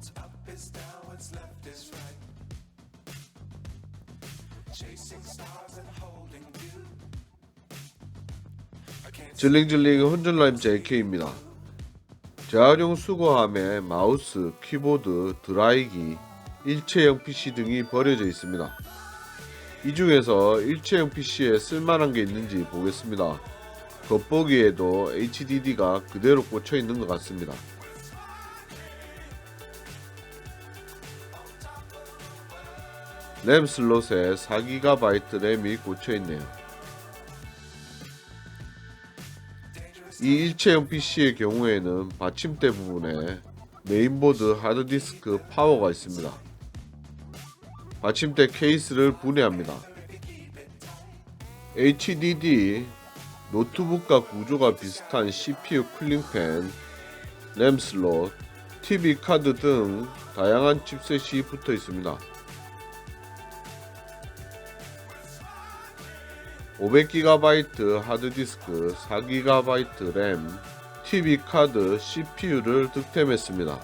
What's up is down, what's left is right. Chasing stars and holding you. 질링질링 혼절라임 JK입니다. 재활용 수거함에 마우스, 키보드, 드라이기, 일체형 PC 등이 버려져 있습니다. 이 중에서 일체형 PC에 쓸만한 게 있는지 보겠습니다. 겉보기에도 HDD가 그대로 꽂혀 있는 것 같습니다. 램 슬롯에 4GB 램이 꽂혀 있네요. 이 일체형 PC의 경우에는 받침대 부분에 메인보드 하드디스크 파워가 있습니다. 받침대 케이스를 분해합니다. HDD, 노트북과 구조가 비슷한 CPU 쿨링팬, 램 슬롯, TV 카드 등 다양한 칩셋이 붙어 있습니다. 500GB 하드디스크, 4GB 램, TV 카드, CPU를 득템했습니다.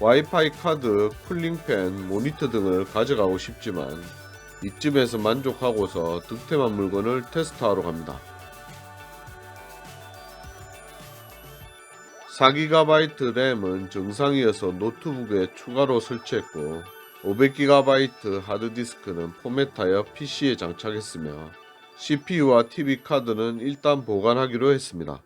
와이파이 카드, 쿨링팬, 모니터 등을 가져가고 싶지만 이쯤에서 만족하고서 득템한 물건을 테스트하러 갑니다. 4GB 램은 정상이어서 노트북에 추가로 설치했고 500GB 하드디스크는 포맷하여 PC에 장착했으며 CPU와 TV 카드는 일단 보관하기로 했습니다.